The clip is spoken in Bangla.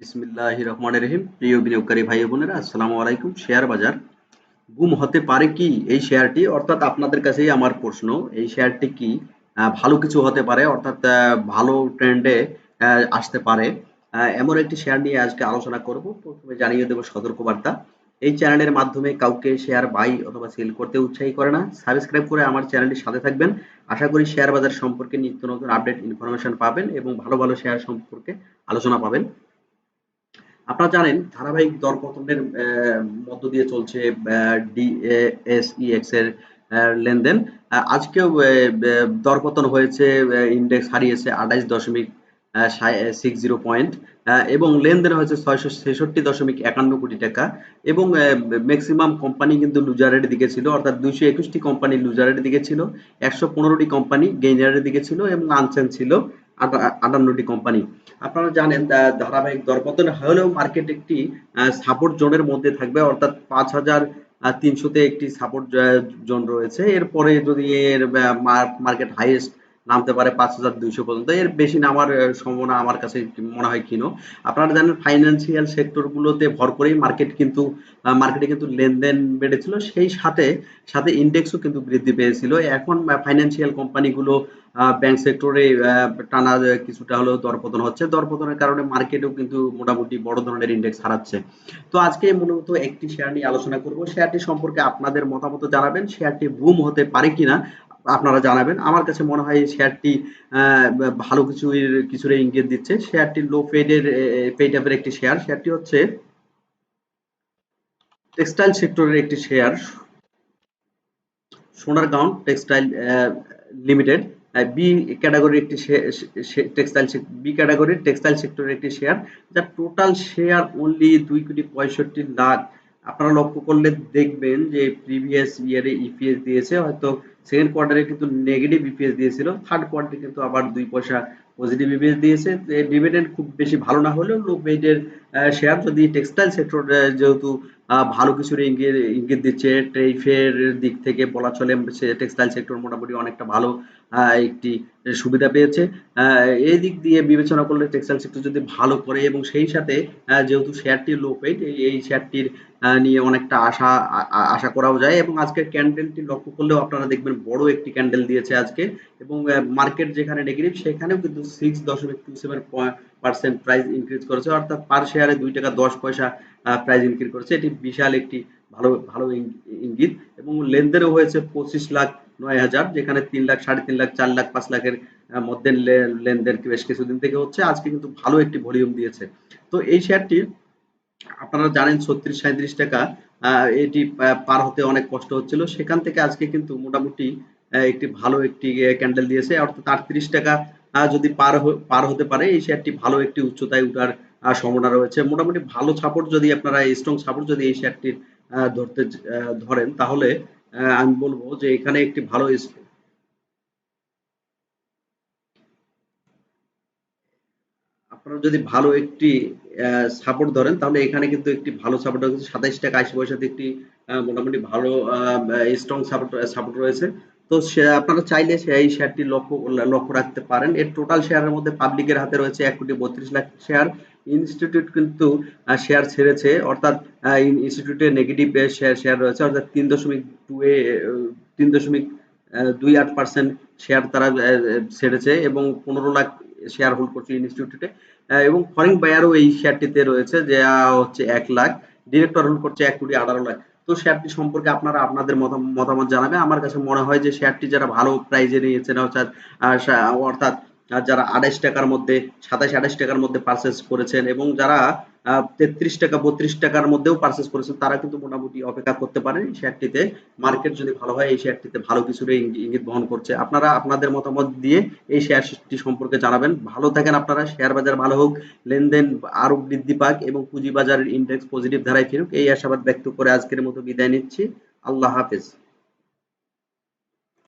বিসমিল্লাহ রহমান রহিম প্রিয় বিনিয়োগকারী ভাই বোনেরা, আসসালামু আলাইকুম। শেয়ার বাজার গুম হতে পারে কি এই শেয়ারটি? অর্থাৎ আপনাদের কাছেই আমার প্রশ্ন, এই শেয়ারটি কি ভালো কিছু হতে পারে, অর্থাৎ ভালো ট্রেন্ডে আসতে পারে? এমন একটি শেয়ার নিয়ে আজকে আলোচনা করব। প্রথমে জানিয়ে দেবো সতর্কবার্তা। এই চ্যানেলের মাধ্যমে কাউকে শেয়ার বাই অথবা সেল করতে উৎসাহী করে না। সাবস্ক্রাইব করে আমার চ্যানেলটির সাথে থাকবেন। আশা করি শেয়ার বাজার সম্পর্কে নিত্য নতুন আপডেট ইনফরমেশন পাবেন এবং ভালো ভালো শেয়ার সম্পর্কে আলোচনা পাবেন। আপনারা জানেন, ধারাবাহিক দরপতনের মধ্য দিয়ে চলছে ডিএসইএক্স এর লেনদেন। আজকেও দরপতন হয়েছে ইন্ডেক্স হারিয়েছে আঠাইশ দশমিক সিক্স জিরো পয়েন্ট এবং লেনদেন হয়েছে ছয়শো ছেষট্টি দশমিক একান্ন কোটি টাকা। এবং ম্যাক্সিমাম কোম্পানি কিন্তু লুজারের দিকে ছিল, অর্থাৎ দুইশো একুশটি কোম্পানি লুজারের দিকে ছিল, একশো পনেরোটি কোম্পানি গেইনারের দিকে ছিল, এবং আনচেন ছিল আটান্নটি কোম্পানি আপনারা জানেন ধারাবাহিক দরপতন হলেও মার্কেট একটি সাপোর্ট জোনের মধ্যে থাকবে, অর্থাৎ পাঁচ হাজার তিনশোতে একটি সাপোর্ট জোন রয়েছে। এরপরে যদি এর মার্কেট হাইয়েস্ট নামতে পারে পাঁচ হাজার দুইশো পর্যন্ত। এর বেশি নামার সম্ভাবনা আমার কাছে মনে হয় কিনো আপনারা জানেন ফাইন্যান্সিয়াল সেক্টরগুলোতে ভর করেই মার্কেট কিন্তু মার্কেটে কিন্তু লেনদেন বেড়েছিল। সেই সাথে সাথে ইন্ডেক্সও কিন্তু বৃদ্ধি পেয়েছিল। এখন ফাইন্যান্সিয়াল কোম্পানিগুলো ব্যাংক সেক্টরে টানা কিছুটা হলেও দরপতন হচ্ছে। দরপতনের কারণে মার্কেটেও কিন্তু মোটামুটি বড় ধরনের ইন্ডেক্স হারাচ্ছে। তো আজকে মূলত একটি শেয়ার নিয়ে আলোচনা করব। শেয়ারটি সম্পর্কে আপনাদের মতামত জানাবেন। শেয়ারটি বুম হতে পারে কিনা আপনারা জানাবেন। আমার কাছে মনে হয় এই শেয়ারটি ভালো কিছু কিছুর ইঙ্গিত দিচ্ছে। শেয়ারটি লো পেডের পেড টাইপের একটি শেয়ার। শেয়ারটি হচ্ছে টেক্সটাইল সেক্টরের একটি share, Sonargaon textile limited B ক্যাটাগরির একটি টেক্সটাইল বি ক্যাটাগরির টেক্সটাইল সেক্টরের একটি শেয়ার যার টোটাল শেয়ার অনলি দুই কোটি পঁয়ষট্টি লাখ। আপনারা লক্ষ্য করলে দেখবেন যে প্রিভিয়াস ইয়ারে ইপিএস দিয়েছে হয়তো সেকেন্ড কোয়ার্টারে কিন্তু নেগেটিভ ইপিএস দিয়েছিল। থার্ড কোয়ার্টারে কিন্তু আবার দুই পয়সা পজিটিভ ইপিএস দিয়েছে। ডিভিডেন্ড খুব বেশি ভালো না হলেও লো পেইডের শেয়ার যদি টেক্সটাইল সেক্টর যেহেতু ভালো কিছুর ইঙ্গিত ইঙ্গিত দিচ্ছে ট্রেফের দিক থেকে বলা চলে, সে টেক্সটাইল সেক্টর মোটামুটি অনেকটা ভালো একটি সুবিধা পেয়েছে। এই দিক দিয়ে বিবেচনা করলে টেক্সটাইল সেক্টর যদি ভালো করে এবং সেই সাথে যেহেতু শেয়ারটি লো পেইড এই শেয়ারটির নিয়ে অনেকটা আশা আশা করাও যায় এবং আজকের ক্যান্ডেলটি লক্ষ্য করলেও আপনারা দেখবেন বড় একটি ক্যান্ডেল দিয়েছে আজকে এবং মার্কেট যেখানে নেগেটিভ সেখানেও কিন্তু সিক্স দশমিক two seven percent price increase করেছে। অর্থাৎ পার শেয়ারে দুই টাকা দশ পয়সা প্রাইস ইনক্রিজ করেছে। এটি বিশাল একটি ভালো ভালো ইঙ্গিত এবং লেনদেনও হয়েছে পঁচিশ লাখ নয় হাজার, যেখানে তিন লাখ, সাড়ে তিন লাখ, চার লাখ, পাঁচ লাখের মধ্যে লেনদেন বেশ কিছুদিন থেকে হচ্ছে। আজকে কিন্তু ভালো একটি ভলিউম দিয়েছে। তো এই শেয়ারটি আপনারা জানেন ছত্রিশ সাঁত্রিশ টাকা এটি পার হতে অনেক কষ্ট হচ্ছিল। সেখান থেকে আজকে কিন্তু মোটামুটি একটি ভালো একটি ক্যান্ডেল দিয়েছে। অর্থাৎ আটত্রিশ টাকা যদি পার পার হতে পারে, এই শেয়ারটি ভালো একটি উচ্চতায় উঠার সম্ভাবনা রয়েছে। মোটামুটি ভালো সাপোর্ট যদি আপনারা স্ট্রং সাপোর্ট যদি এই শেয়ারটির ধরতে ধরেন, তাহলে আমি বলব যে এখানে একটি ভালো আপনারা যদি ভালো একটি সাপোর্ট ধরেন, তাহলে এখানে কিন্তু একটি ভালো সাপোর্ট রয়েছে। সাতাইশ টাকা আশি পয়সাতে একটি মোটামুটি ভালো স্ট্রং সাপোর্ট সাপোর্ট রয়েছে। তো সে, আপনারা চাইলে সে এই শেয়ারটি লক্ষ্য লক্ষ্য রাখতে পারেন। এর টোটাল শেয়ারের মধ্যে পাবলিকের হাতে রয়েছে এক কোটি বত্রিশ লাখ শেয়ার ইনস্টিটিউট কিন্তু শেয়ার ছেড়েছে। অর্থাৎ ইনস্টিটিউটে নেগেটিভ শেয়ার শেয়ার রয়েছে। অর্থাৎ তিন দশমিক এ তিন দশমিক দুই আট পার্সেন্ট শেয়ার তারা ছেড়েছে এবং পনেরো লাখ শেয়ার হোল্ড করছে ইনস্টিটিউটে এবং ফরেন বায়ারও এই শেয়ারটিতে রয়েছে যে হচ্ছে এক লাখ। ডিরেক্টর হোল্ড করছে এক কোটি আঠারো লাখ। তো শেয়ারটি সম্পর্কে আপনারা আপনাদের মতাম- মতামত জানাবে আমার কাছে মনে হয় যে শেয়ারটি যারা ভালো প্রাইজে নিয়েছেন অর্থাৎ অর্থাৎ যারা আড়াইশ টাকার মধ্যে, সাতাশ আড়াইশ টাকার মধ্যে পারচেস করেছেন এবং যারা তেত্রিশ টাকা, বত্রিশ টাকার মধ্যেও পারচেস করেছেন তারা কিন্তু মোটামুটি অপেক্ষা করতে পারেন। শেয়ারটিতে মার্কেট যদি ভালো হয়, এই শেয়ারটিতে ভালো কিছুর ইঙ্গি- ইঙ্গিত বহন করছে। আপনারা আপনাদের মতামত দিয়ে এই শেয়ারটি সম্পর্কে জানাবেন। ভালো থাকেন আপনারা। শেয়ার বাজার ভালো হোক, লেনদেন আরও বৃদ্ধি পাক এবং পুঁজি বাজারের ইন্ডেক্স পজিটিভ ধারায় ফিরুক। এই আশাবাদ ব্যক্ত করে আজকের মতো বিদায় নিচ্ছি। আল্লাহ হাফেজ।